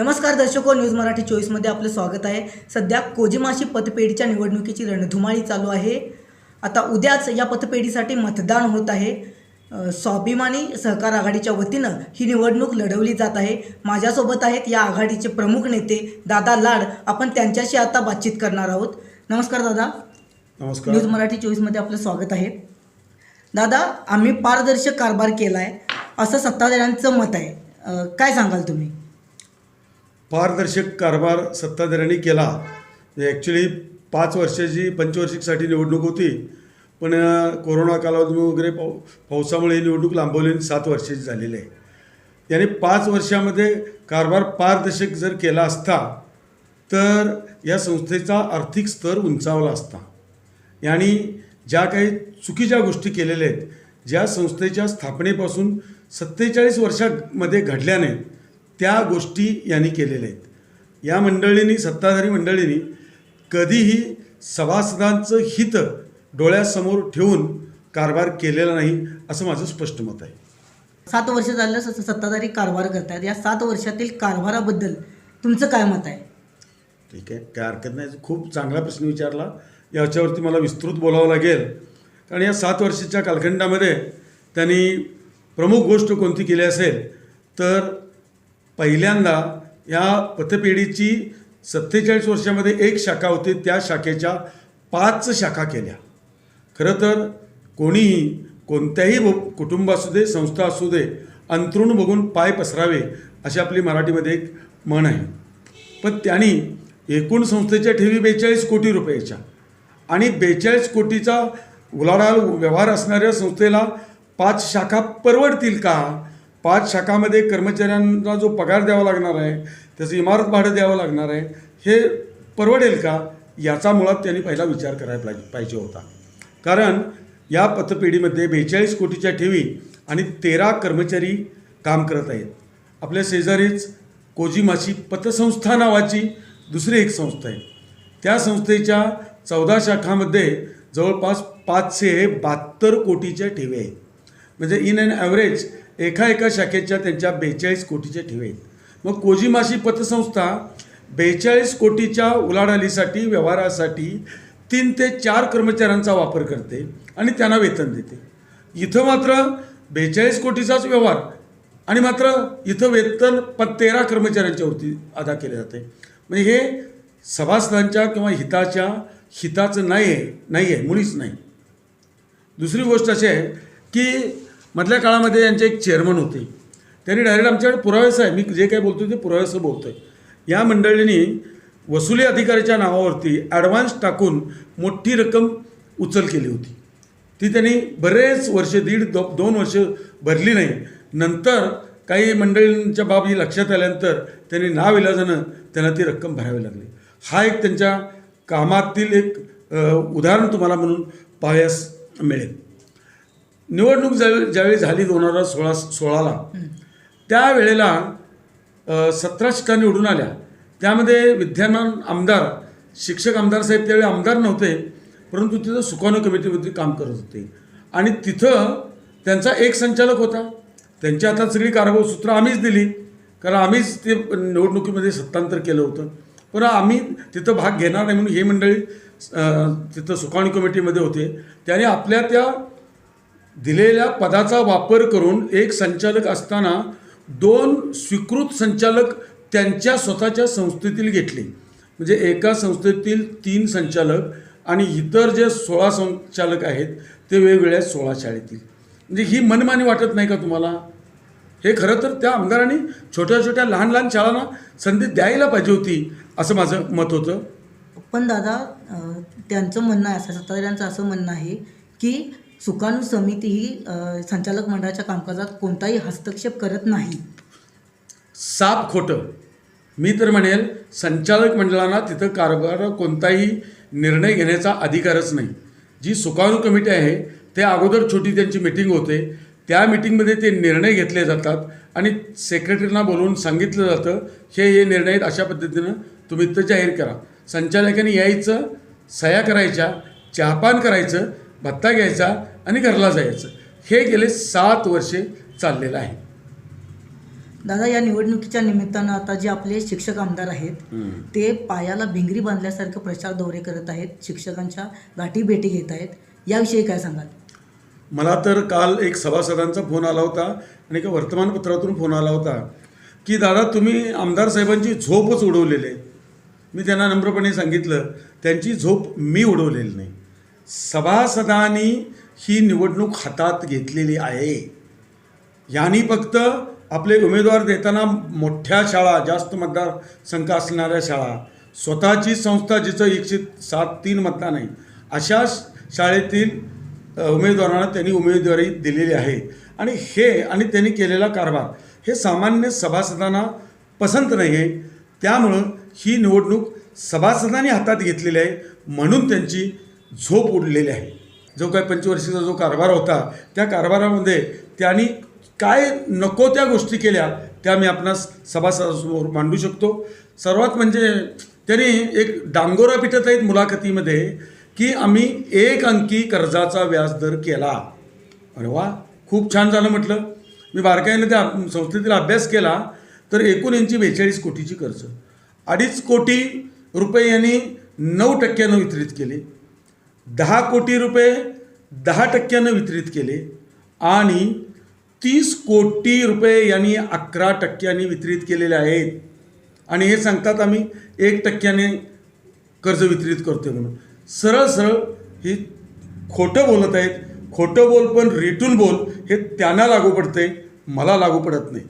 नमस्कार दर्शको न्यूज मराठी चोवीसमध्ये आपलं स्वागत आहे. सध्या कोजिमाशी पतपेढीच्या निवडणुकीची रणधुमाळी चालू आहे. आता उद्याच या पतपेढीसाठी मतदान होत आहे. स्वाभिमानी सहकार आघाडीच्या वतीनं ही निवडणूक लढवली जात आहे. माझ्यासोबत आहेत या आघाडीचे प्रमुख नेते दादा लाड. आपण त्यांच्याशी आता बातचीत करणार आहोत. नमस्कार दादा. नमस्कार. न्यूज मराठी चोवीसमध्ये आपलं स्वागत आहे. दादा आम्ही पारदर्शक कारभार केला आहे असं सत्ताधाऱ्यांचं मत आहे. काय सांगाल तुम्ही? पारदर्शक कारभार सत्ताधाऱ्यांनी केला. ॲक्च्युली पाच वर्षाची पंचवार्षिकसाठी निवडणूक होती. पण कोरोना कालावधी वगैरे पाव पावसामुळे ही निवडणूक लांबवली सात वर्षाची झालेली आहे. याने पाच वर्षामध्ये कारभार पारदर्शक जर केला असता तर या संस्थेचा आर्थिक स्तर उंचावला असता. आणि ज्या काही चुकीच्या गोष्टी केलेल्या आहेत ज्या संस्थेच्या स्थापनेपासून सत्तेचाळीस वर्षामध्ये घडल्या नाहीत त्या गोष्टी यांनी केलेल्या आहेत. या मंडळींनी सत्ताधारी मंडळींनी कधीही सभासदांचं हित डोळ्यासमोर ठेवून कारभार केलेला नाही असं माझं स्पष्ट मत आहे. सात वर्ष झालं सत्ताधारी कारभार करतायत. या सात वर्षातील कारभाराबद्दल तुमचं काय मत आहे? ठीक आहे. काय हरकत नाही. खूप चांगला प्रश्न विचारला. याच्यावरती मला विस्तृत बोलावं लागेल. कारण या सात वर्षाच्या कालखंडामध्ये त्यांनी प्रमुख गोष्ट कोणती केली असेल तर पहिल्यांदा या पतपेढीची सत्तेचाळीस वर्षामध्ये एक शाखा होती त्या शाखेच्या पाच शाखा केल्या. खरं तर कोणीही कोणत्याही कुटुंब असू दे संस्था असू दे अंतरुण बघून पाय पसरावे अशी आपली मराठीमध्ये एक म्हण आहे. पण त्यांनी एकूण संस्थेच्या ठेवी बेचाळीस कोटी रुपयाच्या आणि बेचाळीस कोटीचा उलाढाल व्यवहार असणाऱ्या संस्थेला पाच शाखा परवडतील का? पाच शाखामध्ये कर्मचाऱ्यांना जो पगार द्यावा लागणार आहे त्याचं इमारत भाडं द्यावं लागणार आहे हे परवडेल का? याचा मुळात त्यांनी पहिला विचार करायला पाहिजे पाहिजे होता. कारण या पतपेढीमध्ये बेचाळीस कोटीच्या ठेवी आणि तेरा कर्मचारी काम करत आहेत. आपल्या शेजारीच कोजिमाची पतसंस्था नावाची दुसरी एक संस्था आहे. त्या संस्थेच्या चौदा शाखामध्ये जवळपास पाचशे बहात्तर कोटीच्या ठेवी आहेत. म्हणजे इन अँड ॲव्हरेज एका एका शाखेच्या त्यांच्या बेचाळीस कोटीच्या ठेवे आहेत मग कोजिमाशी पतसंस्था बेचाळीस कोटीच्या उलाढालीसाठी व्यवहारासाठी तीन ते चार कर्मचाऱ्यांचा वापर करते आणि त्यांना वेतन देते. इथं मात्र बेचाळीस कोटीचाच व्यवहार आणि मात्र इथं वेतन प तेरा कर्मचाऱ्यांच्यावरती अदा केले जाते. म्हणजे हे सभासदांच्या किंवा हिताच्या हिताचं नाही आहे नाही आहे मुळीच नाही. दुसरी गोष्ट अशी आहे की मधल्या काळामध्ये यांचे एक चेअरमन होते. त्यांनी डायरेक्ट आमच्याकडे पुरावेसं आहे मी जे काय बोलतो ते पुरावेसं बोलतो आहे या मंडळींनी वसुली अधिकाऱ्याच्या नावावरती ॲडव्हान्स टाकून मोठी रक्कम उचल केली होती. ती त्यांनी बरेच वर्ष दीड दो दोन वर्ष भरली नाही. नंतर काही मंडळींच्या बाबी लक्षात आल्यानंतर त्यांनी नाव इलाजानं त्यांना ती रक्कम भरावी लागली. हा एक त्यांच्या कामातील एक उदाहरण तुम्हाला म्हणून पाहायस मिळेल. निवडणूक ज्यावेळी ज्यावेळी झाली दोन हजार सोळा सोळाला त्यावेळेला सतरा शिका निवडून आल्या. त्यामध्ये विद्यमान आमदार शिक्षक आमदार साहेब त्यावेळी आमदार नव्हते परंतु तिथं सुकाणू कमिटीमध्ये काम करत होते. आणि तिथं त्यांचा एक संचालक होता. त्यांच्या हातात सगळी कारभार सूत्र आम्हीच दिली कारण आम्हीच ते निवडणुकीमध्ये सत्तांतर केलं होतं. पण आम्ही तिथं भाग घेणार नाही म्हणून हे मंडळी तिथं सुकाणू कमिटीमध्ये होते. त्याने आपल्या त्या दिलेल्या पदाचा वापर करून एक संचालक असताना दोन स्वीकृत संचालक त्यांच्या स्वतःच्या संस्थेतील घेतले. म्हणजे एका संस्थेतील तीन संचालक आणि इतर जे सोळा संचालक आहेत ते वेगवेगळ्या सोळा शाळेतील. म्हणजे ही मनमानी वाटत नाही का तुम्हाला? हे खरं तर त्या आमदारांनी छोट्या छोट्या लहान लहान शाळांना संधी द्यायला पाहिजे होती असं माझं मत होतं. पण दादा त्यांचं म्हणणं आहे सत्ताधाऱ्यांचं असं म्हणणं आहे की सुकाणू समिती ही संचालक मंडळाच्या कामकाजात कोणताही हस्तक्षेप करत नाही. साप खोटं. मी तर म्हणेल संचालक मंडळांना तिथं कारभार कोणताही निर्णय घेण्याचा अधिकारच नाही. जी सुकाणू कमिटी आहे ते अगोदर छोटी त्यांची मिटिंग होते. त्या मिटिंगमध्ये ते निर्णय घेतले जातात आणि सेक्रेटरीना बोलवून सांगितलं जातं हे हे निर्णय अशा पद्धतीनं तुम्ही इथं जाहीर करा. संचालकांनी यायचं सह्या करायच्या चहापान करायचं भत्ता घ्यायचा आणि घरला जायचं. हे गेले सात वर्षे चाललेलं आहे. दादा या निवडणुकीच्या निमित्तानं आता जे आपले शिक्षक आमदार आहेत ते पायाला भिंगरी बांधल्यासारखं प्रचार दौरे करत आहेत शिक्षकांच्या गाठी भेटी घेत आहेत. याविषयी काय सांगाल? मला तर काल एक सभासदांचा फोन आला होता आणि एका वर्तमानपत्रातून फोन आला होता की दादा तुम्ही आमदार साहेबांची झोपच उडवलेली आहे. मी त्यांना नम्रपणे सांगितलं त्यांची झोप मी उडवलेली नाही. सभासदांनी ही निवडणूक हातात घेतलेली आहे. यांनी फक्त आपले उमेदवार देताना मोठ्या शाळा जास्त मतदारसंख्या असणाऱ्या शाळा स्वतःची संस्था जिचं एकशे सात तीन मतदान आहे अशा शाळेतील उमेदवारांना त्यांनी उमेदवारी दिलेली आहे. आणि हे आणि त्यांनी केलेला कारभार हे सामान्य सभासदांना पसंत नाही आहे त्यामुळं ही निवडणूक सभासदांनी हातात घेतलेली आहे म्हणून त्यांची झोप उडलेली आहे. जो काय पंचवर्षीचा जो कारभार होता त्या कारभारामध्ये त्यांनी काय नको त्या गोष्टी केल्या त्या मी आपणास सभासदासमोर मांडू शकतो. सर्वात म्हणजे त्यांनी एक डांगोरा पिटत आहेत मुलाखतीमध्ये की आम्ही एक अंकी कर्जाचा व्याजदर केला. अरे वा खूप छान झालं म्हटलं. मी बारकाईने त्या संस्थेतील अभ्यास केला तर एकूण यांची बेचाळीस कोटीची कर्ज. अडीच कोटी रुपये यांनी नऊ टक्क्यानं वितरित केले. दहा कोटी रुपये दहा टक्क्यानं वितरित केले आणि तीस कोटी रुपये यांनी अकरा टक्क्यांनी वितरित केलेले आहेत. आणि हे सांगतात आम्ही एक टक्क्याने कर्ज वितरित करतोय म्हणून. सरळ सरळ ही खोटं बोलत आहेत. खोटं बोल पण रिटून बोल हे त्यांना लागू पडते मला लागू पडत नाही.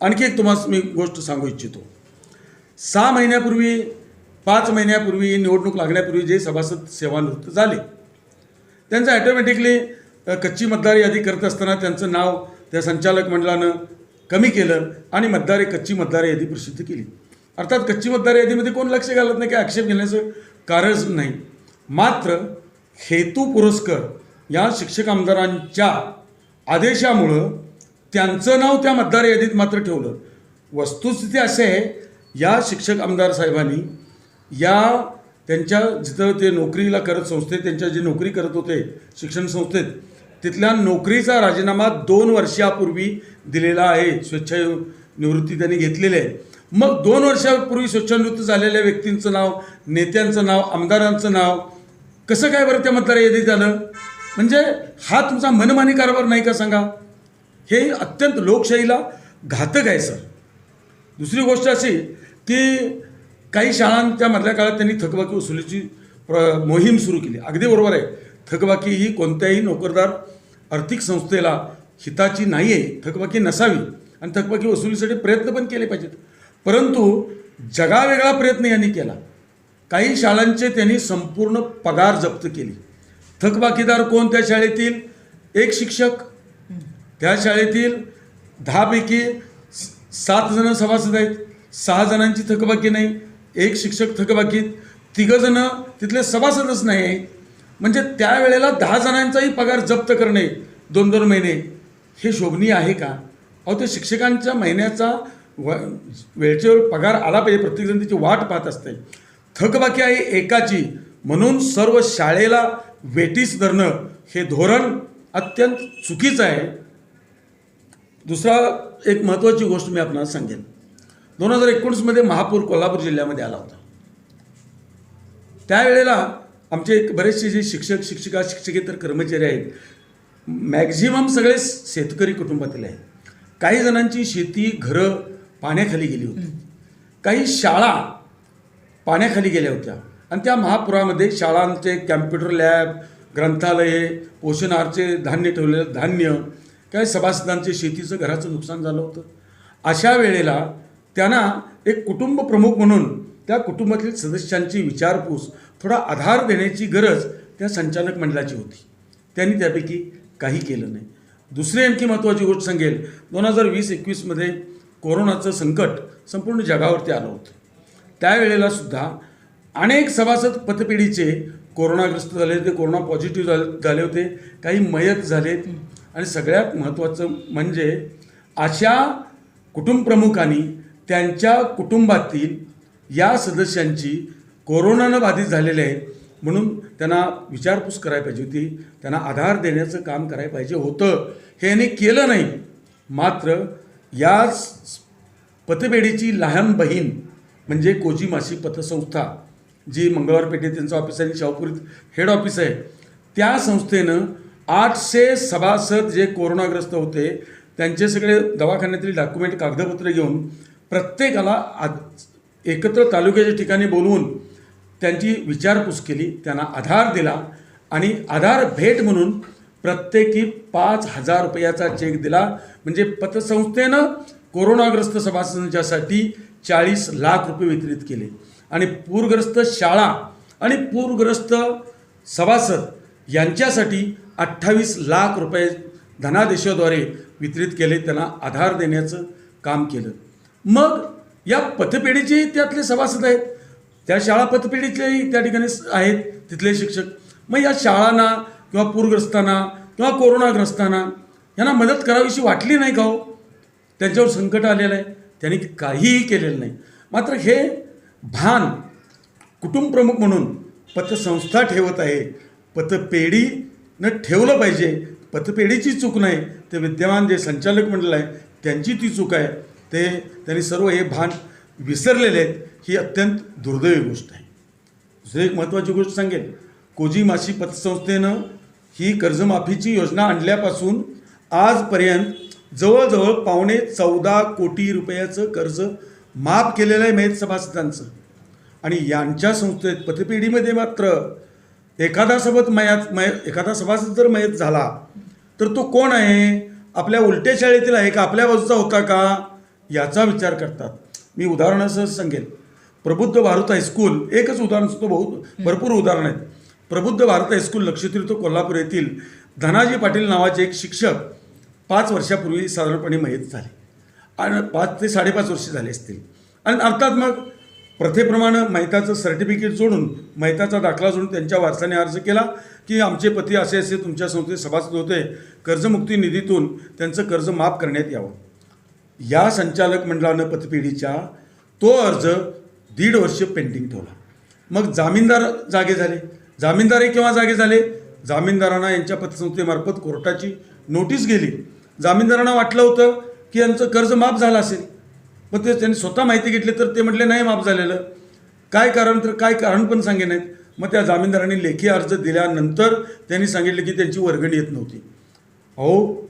आणखी एक तुम्हाला मी गोष्ट सांगू इच्छितो. सहा महिन्यापूर्वी पाच महिन्यापूर्वी निवडणूक लागण्यापूर्वी जे सभासद सेवानिवृत्त झाले त्यांचं ॲटोमॅटिकली कच्ची मतदार यादी करत असताना त्यांचं नाव त्या संचालक मंडळानं कमी केलं आणि मतदार कच्ची मतदार यादी प्रसिद्ध केली. अर्थात कच्ची मतदार यादीमध्ये कोण लक्ष घालत नाही काही आक्षेप घेण्याचं कारणच नाही. मात्र हेतू पुरस्कर या शिक्षक आमदारांच्या आदेशामुळं त्यांचं नाव त्या मतदार यादीत मात्र ठेवलं. वस्तुस्थिती अशी आहे या शिक्षक आमदार साहेबांनी या त्यांच्या जिथं ते नोकरीला करत संस्थेत त्यांच्या जे नोकरी करत होते शिक्षण संस्थेत तिथल्या नोकरीचा राजीनामा दोन वर्षापूर्वी दिलेला आहे. स्वच्छ निवृत्ती त्यांनी घेतलेली आहे. मग दोन वर्षापूर्वी स्वेच्छानिवृत्त झालेल्या व्यक्तींचं नाव नेत्यांचं नाव आमदारांचं नाव कसं काय बरं त्या मतदार यादीत आलं म्हणजे हा तुमचा मनमानी कारभार नाही का सांगा? हे अत्यंत लोकशाहीला घातक आहे सर. दुसरी गोष्ट अशी की काही शाळांच्या मधल्या काळात त्यांनी थकबाकी वसुलीची प्र मोहीम सुरू केली. अगदी बरोबर आहे. थकबाकी ही कोणत्याही नोकरदार आर्थिक संस्थेला हिताची नाही आहे थकबाकी नसावी. आणि थकबाकी वसुलीसाठी प्रयत्न पण केले पाहिजेत. परंतु जगावेगळा प्रयत्न यांनी केला. काही शाळांचे त्यांनी संपूर्ण पगार जप्त केली. थकबाकीदार कोण त्या शाळेतील? एक शिक्षक. त्या शाळेतील दहापैकी सात जण सभासद आहेत. सहा जणांची थकबाकी नाही. एक शिक्षक थकबाकीत तिघंजणं तिथले सभासदच नाही. आहे म्हणजे त्यावेळेला दहा जणांचाही पगार जप्त करणे दोन दोन महिने हे शोभनीय आहे का? अहो ते शिक्षकांच्या महिन्याचा व वेळचेवर पगार आला पाहिजे प्रत्येकजण त्याची वाट पाहत असते. थकबाकी आहे एकाची म्हणून सर्व शाळेला वेटीस धरणं हे धोरण अत्यंत चुकीचं आहे. दुसरा एक महत्त्वाची गोष्ट मी आपणाला सांगेन. दोन हजार एकोणीसमध्ये महापूर कोल्हापूर जिल्ह्यामध्ये आला होता. त्यावेळेला आमचे बरेचसे जे शिक्षक शिक्षिका शिक्षकेतर कर्मचारी आहेत मॅक्झिमम सगळे शेतकरी कुटुंबातील आहेत. काही जणांची शेती घरं पाण्याखाली गेली होती. काही शाळा पाण्याखाली गेल्या होत्या. आणि त्या महापुरामध्ये शाळांचे कॅम्प्युटर लॅब ग्रंथालये पोषण आहारचे धान्य ठेवलेलं धान्य काही सभासदांचे शेतीचं घराचं नुकसान झालं होतं. अशा वेळेला त्यांना एक कुटुंब प्रमुख म्हणून त्या कुटुंबातील सदस्यांची विचारपूस थोडा आधार देण्याची गरज त्या संचालक मंडळाची होती. त्यांनी त्यापैकी काही केलं नाही. दुसरी आणखी महत्त्वाची गोष्ट सांगेल. दोन हजार वीस एकवीसमध्ये कोरोनाचं संकट संपूर्ण जगावरती आलं होतं. त्यावेळेला सुद्धा अनेक सभासद पतपिढीचे कोरोनाग्रस्त झाले ते कोरोना पॉझिटिव्ह झाले झाले होते काही मयत झालेत आणि सगळ्यात महत्त्वाचं म्हणजे अशा कुटुंबप्रमुखांनी त्यांच्या कुटुंबातील या सदस्यांची कोरोनानं बाधित झालेले आहेत. म्हणून त्यांना विचारपूस करायला पाहिजे होती. त्यांना आधार देण्याचं काम करायला पाहिजे होतं. हे यांनी केलं नाही. मात्र या पतपेढीची लहान बहीण म्हणजे कोजी मासिक पतसंस्था जी मंगळवार पेठेत त्यांचं ऑफिस आहे आणि शाहपुरीत हेड ऑफिस आहे त्या संस्थेनं आठशे सभासद जे कोरोनाग्रस्त होते त्यांचे सगळे दवाखान्यातील डॉक्युमेंट कागदपत्र घेऊन प्रत्येकाला आद एकत्र तालुक्याच्या ठिकाणी बोलवून त्यांची विचारपूस केली त्यांना आधार दिला आणि आधार भेट म्हणून प्रत्येकी पाच हजार रुपयाचा चेक दिला. म्हणजे पतसंस्थेनं कोरोनाग्रस्त सभासदांच्यासाठी चाळीस लाख रुपये वितरित केले. आणि पूरग्रस्त शाळा आणि पूरग्रस्त सभासद यांच्यासाठी अठ्ठावीस लाख रुपये धनादेशाद्वारे वितरित केले. त्यांना आधार देण्याचं काम केलं. मग या पतपेढीचे त्यातले सभासद आहेत. त्या शाळा पतपेढीतलेही त्या ठिकाणी आहेत तिथले शिक्षक. मग या शाळांना किंवा पूरग्रस्तांना किंवा कोरोनाग्रस्तांना यांना मदत करावीशी वाटली नाही का हो? त्यांच्यावर संकट आलेलं आहे. त्यांनी काहीही केलेलं नाही. मात्र हे भान कुटुंब प्रमुख म्हणून पतसंस्था ठेवत आहे. पतपेढीनं ठेवलं पाहिजे. पतपेढीची चूक नाही. ते विद्यमान जे संचालक मंडळ आहे त्यांची ती चूक आहे. ते त्यांनी सर्व हे भान विसरलेले आहेत ही अत्यंत दुर्दैवी गोष्ट आहे. दुसरी एक महत्त्वाची गोष्ट सांगेन. कोजी माशी पतसंस्थेनं ही कर्जमाफीची योजना आणल्यापासून आजपर्यंत जवळजवळ पावणे चौदा कोटी रुपयाचं कर्ज माफ केलेलं आहे मेहत सभासदांचं. आणि यांच्या संस्थेत पतपेढीमध्ये मात्र एखादा सोबत मयात मय एखादा सभासद जर मयत झाला तर तो कोण आहे? आपल्या उलट्या शाळेतील आहे का? आपल्या बाजूचा होता का? याचा विचार करतात. मी उदाहरणासह सांगेन. प्रबुद्ध भारत हायस्कूल एकच उदाहरण सुद्धा बहुत भरपूर उदाहरण आहेत. प्रबुद्ध भारत हायस्कूल लक्षतीर्थ कोल्हापूर येथील धनाजी पाटील नावाचे एक शिक्षक पाच वर्षापूर्वी साधारणपणे मयत झाले. आणि पाच ते साडेपाच वर्ष झाले असतील. आणि अर्थात मग प्रथेप्रमाणे मैताचं सर्टिफिकेट जोडून मैताचा दाखला जोडून त्यांच्या वारसाने अर्ज केला की आमचे पती असे असे तुमच्या संस्थेत सभासद होते. कर्जमुक्ती निधीतून त्यांचं कर्ज माफ करण्यात यावं. या संचालक मंडळानं पतपेढीच्या तो अर्ज दीड वर्ष पेंडिंग ठेवला. मग जामीनदार जागे झाले. जामीनदारही केव्हा जागे झाले? जामीनदारांना यांच्या पतसंस्थेमार्फत कोर्टाची नोटीस गेली. जामीनदारांना वाटलं होतं की यांचं कर्ज माफ झालं असेल. मग ते त्यांनी स्वतः माहिती घेतली तर ते म्हटले नाही माफ झालेलं. काय कारण? तर काय कारण पण सांगे नाहीत मग त्या जामीनदारांनी लेखी अर्ज दिल्यानंतर त्यांनी सांगितलं की त्यांची वर्गणी येत नव्हती. अहो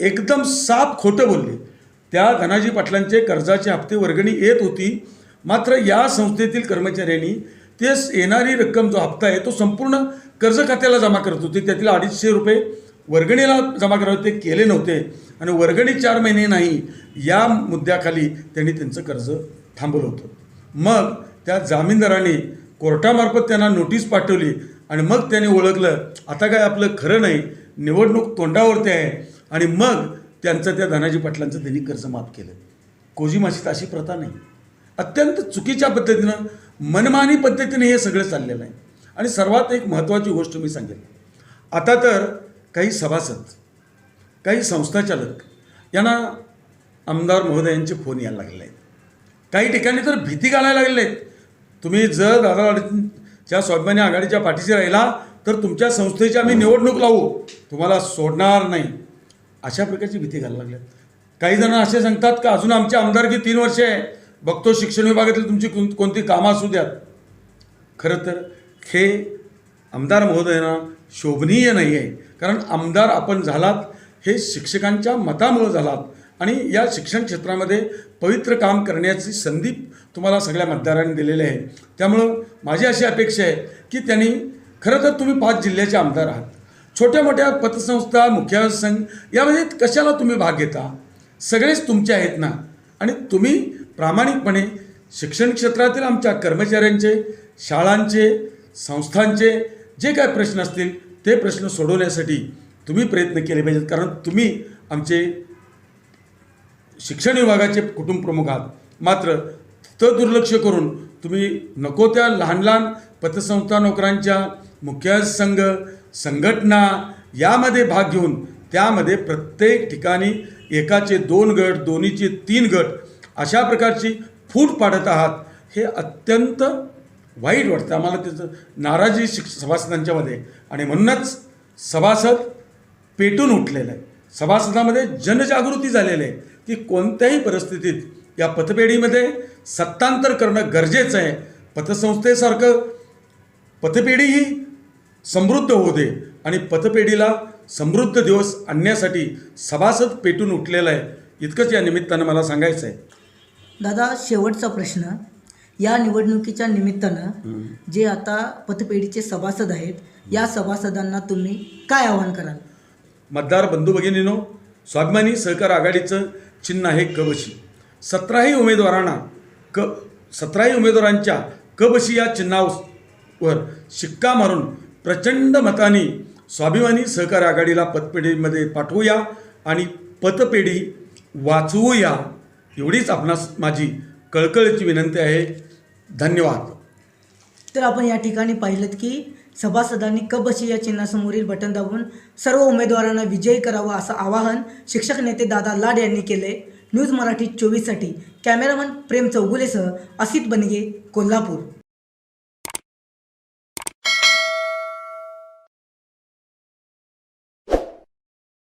एकदम साफ खोटं बोलले. त्या धनाजी पाटलांचे कर्जाचे हप्ते वर्गणी येत होती. मात्र या संस्थेतील कर्मचाऱ्यांनी ते येणारी रक्कम जो हप्ता आहे तो संपूर्ण कर्ज खात्याला जमा करत होते. त्यातील अडीचशे रुपये वर्गणीला जमा करावे ते केले नव्हते. आणि वर्गणी चार महिने नाही या मुद्द्याखाली त्यांनी त्यांचं कर्ज थांबवलं होतं. मग त्या जामीनदाराने कोर्टामार्फत त्यांना नोटीस पाठवली आणि मग त्याने ओळखलं आता काय आपलं खरं नाही निवडणूक तोंडावरती आहे. आणि मग त्यांचं त्या धनाजी पाटलांचं त्यांनी कर्ज माफ केलं. कोजीमाशीत अशी प्रथा नाही. अत्यंत चुकीच्या पद्धतीनं मनमानी पद्धतीने हे सगळं चाललेलं आहे. आणि सर्वात एक महत्त्वाची गोष्ट मी सांगेन आता तर काही सभासद काही संस्थाचालक यांना आमदार महोदयांचे फोन यायला लागले आहेत. काही ठिकाणी तर भीती घालायला लागलेले आहेत. तुम्ही जर दादा स्वाभिमानी आघाडीच्या पाठीशी राहिला तर तुमच्या संस्थेची आम्ही निवडणूक लावू. तुम्हाला सोडणार नाही. अशा प्रकारची भीती घालायला लागल्यात काही जण असे सांगतात का अजून आमची आमदारकी तीन वर्षे आहे? बघतो शिक्षण विभागातील तुमची कोण- कोणती कामं असू द्यात. खरं तर हे आमदार महोदयांना शोभनीय नाही आहे कारण आमदार आपण झालात हे शिक्षकांच्या मतामुळं झालात. आणि या शिक्षण क्षेत्रामध्ये पवित्र काम करण्याची संधी तुम्हाला सगळ्या मतदारांनी दिलेली आहे. त्यामुळं माझी अशी अपेक्षा आहे की त्यांनी खरं तर तुम्ही पाच जिल्ह्याचे आमदार आहात. छोट्या मोठ्या पतसंस्था मुख्य संघ यामध्ये कशाला तुम्ही भाग घेता? सगळेच तुमचे आहेत ना? आणि तुम्ही प्रामाणिकपणे शिक्षण क्षेत्रातील आमच्या कर्मचाऱ्यांचे शाळांचे संस्थांचे जे काय प्रश्न असतील ते प्रश्न सोडवण्यासाठी तुम्ही प्रयत्न केले पाहिजेत. कारण तुम्ही आमचे शिक्षण विभागाचे कुटुंब प्रमुख आहात. मात्र तर दुर्लक्ष करून तुम्ही नको त्या लहान लहान पतसंस्था नोकरांच्या मुख्य संघ संघटना यामध्ये भाग घेऊन त्यामध्ये प्रत्येक ठिकाणी एकाचे दोन गट दोन्हीचे तीन गट अशा प्रकारची फूट पाडत आहात. हे अत्यंत वाईट वाटतं. आम्हाला त्याचं नाराजी शिक सभासदांच्यामध्ये आणि म्हणूनच सभासद पेटून उठलेलं. आहे सभासदामध्ये जनजागृती झालेली आहे. की कोणत्याही परिस्थितीत या पतपेढीमध्ये सत्तांतर करणं गरजेचं आहे. पतसंस्थेसारखं पतपेढी ही समृद्ध होऊ दे. आणि पतपेढीला समृद्ध दिवस आणण्यासाठी सभासद पेटून उठलेला आहे. इतकंच या निमित्तानं मला सांगायचं आहे. दादा शेवटचा प्रश्न. या निवडणुकीच्या निमित्तानं जे आता पतपेढीचे सभासद आहेत या सभासदांना तुम्ही काय आवाहन कराल? मतदार बंधू भगिनीनो स्वाभिमानी सहकार आघाडीचं चिन्ह आहे कबशी. सतराही उमेदवारांना क सतराही उमेदवारांच्या कबशी या चिन्हावर शिक्का मारून प्रचंड मताने स्वाभिमानी सहकार आघाडीला पतपेढीमध्ये पाठवूया आणि पतपेढी वाचवूया एवढीच आपणास माझी कळकळीची विनंती आहे. धन्यवाद. तर आपण या ठिकाणी पाहिलं की सभासदांनी कबशी या चिन्हासमोरील बटन दाबून सर्व उमेदवारांना विजयी करावा असं आवाहन शिक्षक नेते दादा लाड यांनी केले. न्यूज मराठी चोवीससाठी कॅमेरामन प्रेम चौगुलेसह असित बनगे कोल्हापूर.